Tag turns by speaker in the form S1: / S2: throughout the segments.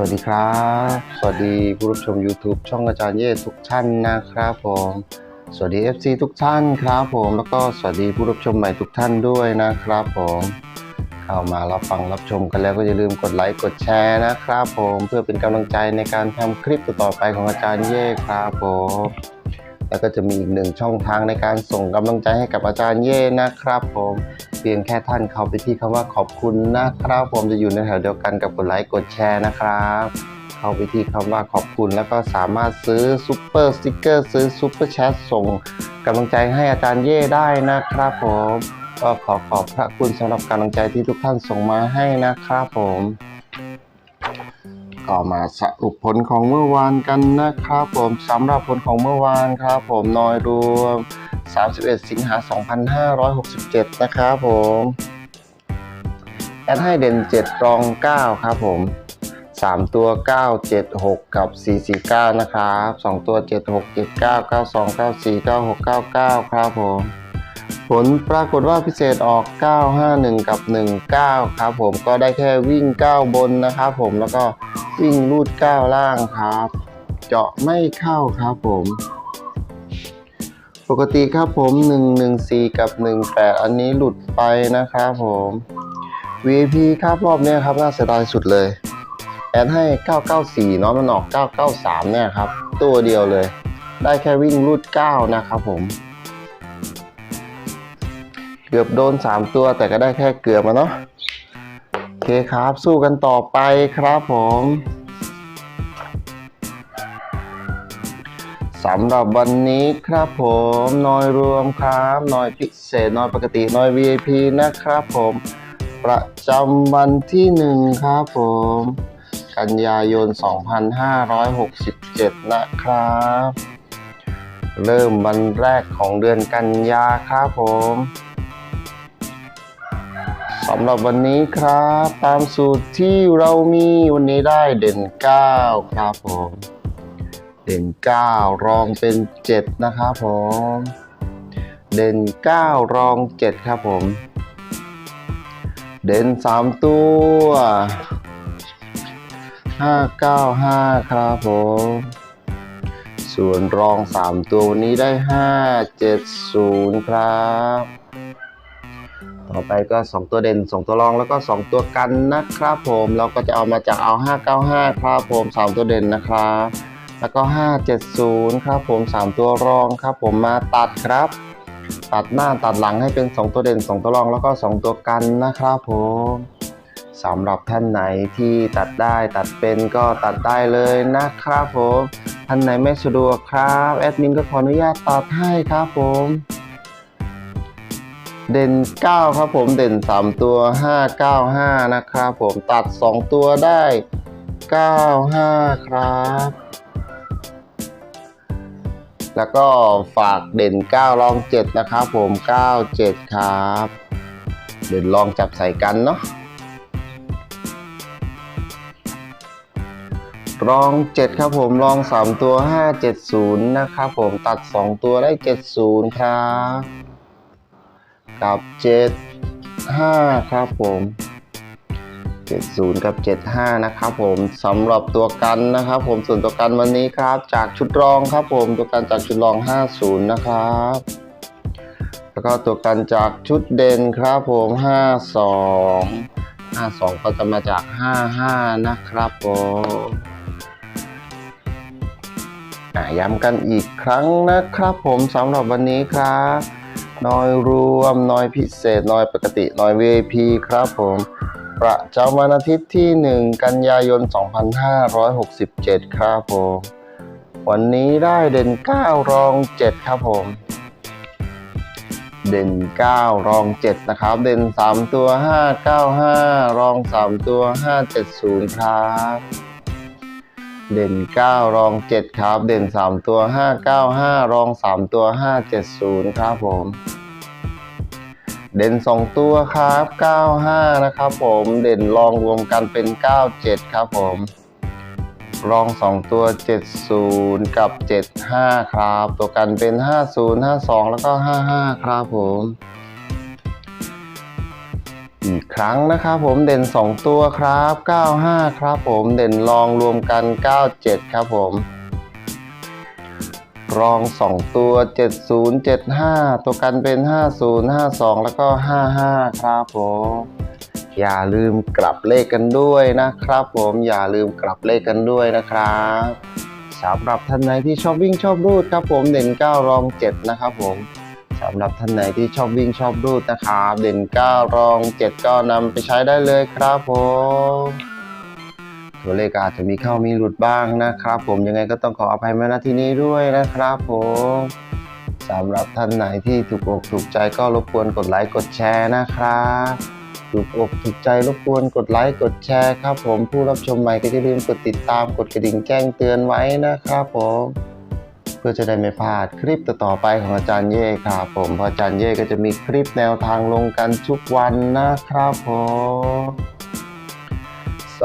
S1: วัสดีครับ สวัสดีผู้รับชม YouTube ช่องอาจารย์เย่ทุกท่านนะครับผม สวัสดี FC ทุกท่านครับผม แล้วก็สวัสดีผู้รับชมใหม่ทุกท่านด้วยนะครับผมเข้ามารับฟังรับชมกันแล้วก็อย่าลืมกดไลค์กดแชร์นะครับผมเพื่อเป็นกำลังใจในการทำคลิปต่อไปของอาจารย์เย่ครับผมแล้วก็จะมีอีกหนึ่งช่องทางในการส่งกำลังใจให้กับอาจารย์เย่นะครับผม เพียงแค่ท่านเข้าไปที่คำว่าขอบคุณนะครับผมจะอยู่ในแถวเดียวกันกับกดไลค์กดแชร์นะครับเข้าไปที่คำว่าขอบคุณแล้วก็สามารถซื้อซุปเปอร์สติกเกอร์ซื้อซุปเปอร์แชทส่งกำลังใจให้อาจารย์เย่ได้นะครับผมก็ขอขอบพระคุณสำหรับกำลังใจที่ทุกท่านส่งมาให้นะครับผมก็มาสรุปผลของเมื่อวานกันนะครับผมสำหรับผลของเมื่อวานครับผมน้อยรวม 31 สิงหา 2567 นะครับผมแอดให้เด่น 7 รอง 9 ครับผม 3 ตัว 9 7 6 กับ 449 นะครับ 2 ตัว 7 6 7 9 9 2 9 4 9 6 9 9 ครับผม ผลปรากฏว่าพิเศษออก 951 กับ 19 ครับผมก็ได้แค่วิ่ง 9 บนนะครับผมแล้วก็วิ่งรูด 9 ล่างครับ เจาะไม่เข้าครับผม ปกติครับผม 114 กับ 18 อันนี้หลุดไปนะครับผม VIP ครับรอบนี้ครับน่าเสียดายสุดเลย แอดให้ 994เนาะมันออก 993 เนี่ยครับ ตัวเดียวเลย ได้แค่วิ่งรูด 9 นะครับผม เกือบโดน 3 ตัวแต่ก็ได้แค่เกือบมาเนาะโอเคครับ สู้กันต่อไปครับผม สำหรับวันนี้ครับผมนอยรวมครับนอยพิเศษนอยปกตินอย VIP นะครับผม ประจำวันที่หนึ่งครับผม กันยายน 2567 นะครับ เริ่มวันแรกของเดือนกันยาครับผมสำหรับวันนี้ครับ ตามสูตรที่เรามีวันนี้ได้เด่น 9 ครับผม เด่น 9 รองเป็น 7 นะครับผม เด่น 9 รอง 7 ครับผม เด่น 3 ตัว 595 ครับผม ส่วนรอง 3 ตัววันนี้ได้ 570 ครับ ต่อไปก็ 2 ตัวเด่น 2 ตัวรองแล้วก็ 2 ตัวกันนะครับผม เราก็จะเอามาจากเอา 595 ครับผม 3 ตัวเด่นนะครับ แล้วก็ 570 ครับผม 3 ตัวรองครับผมมาตัดครับ ตัดหน้าตัดหลังให้เป็น 2 ตัวเด่น 2 ตัวรองแล้วก็ 2 ตัวกันนะครับผมสำหรับท่านไหนที่ตัดได้ตัดเป็นก็ตัดได้เลยนะครับผม ท่านไหนไม่สะดวกครับแอดมินก็ขออนุญาตตัดให้ครับผมเด่น 9 ครับผมเด่น 3 ตัว 595 นะครับผมตัด 2 ตัวได้ 95 ครับ แล้วก็ฝากเด่น 9 รอง 7 นะครับผม 97 ครับ เด่นลองจับใส่กันเนาะรอง 7 ครับผมรอง 3 ตัว 570 นะครับผมตัด 2 ตัวได้ 70 ครับ กับ 75 ครับผม 70 กับ 75 นะครับผมสำหรับตัวกันนะครับผมส่วนตัวกันวันนี้ครับ จากชุดรองครับผมตัวกันจากชุดรอง 50 นะครับแล้วก็ตัวกันจากชุดเด่นครับผม 52 52 ก็จะมาจาก 55 นะครับผมย้ำกันอีกครั้งนะครับผมสำหรับวันนี้ครับน้อยรวมน้อยพิเศษน้อยปกติน้อย VIP ครับผม ประจำวันอาทิตย์ที่ 1 กันยายน 2567 ครับผม วันนี้ได้เด่น 9 รอง 7 ครับผม เด่น 9 รอง 7 นะครับ เด่น 3 ตัว 595 รอง 3 ตัว 570 ครับ เด่น 9 รอง 7 ครับ เด่น 3 ตัว 595 รอง 3 ตัว 570 ครับผม เด่น 2 ตัวครับ 95 นะครับผมเด่นรองรวมกันเป็น 97 ครับผม รอง 2 ตัว 70 กับ 75 ครับ ตัวกันเป็น 50 52 แล้วก็ 55 ครับผม อีกครั้งนะครับผมเด่น 2 ตัวครับ 95 ครับผมเด่นรองรวมกัน 97 ครับผม รอง 2 ตัว 70 75 ตัวกันเป็น 50 52 แล้วก็ 55 ครับผม อย่าลืมกลับเลขกันด้วยนะครับผม อย่าลืมกลับเลขกันด้วยนะครับสำหรับท่านไหนที่ชอบวิ่งชอบรูดครับผม เด่น 9 รอง 7 นะครับผมสำหรับท่านไหนที่ชอบวิ่งชอบรูดนะครับ เด่น 9 รอง 7 ก็นำไปใช้ได้เลยครับผม ตัวเลขอาจจะมีเข้ามีหลุดบ้างนะครับ ผมยังไงก็ต้องขออภัยมาณที่นี้ด้วยนะครับ ผมสำหรับท่านไหนที่ถูกอกถูกใจก็รบกวนกดไลค์กดแชร์นะครับถูกอกถูกใจรบกวนกดไลค์กดแชร์ครับ ผมผู้รับชมใหม่ก็อย่าลืมกดติดตามกดกระดิ่งแจ้งเตือนไว้นะครับผมเพื่อจะได้ไม่พลาดคลิปต่อๆไปของอาจารย์เย่ครับผมเพราะอาจารย์เย่ก็จะมีคลิปแนวทางลงกันทุกวันนะครับผม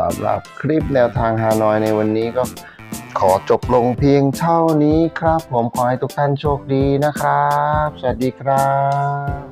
S1: สำหรับคลิปแนวทางฮานอยในวันนี้ก็ขอจบลงเพียงเท่านี้ครับ ผมขอให้ทุกท่านโชคดีนะครับ สวัสดีครับ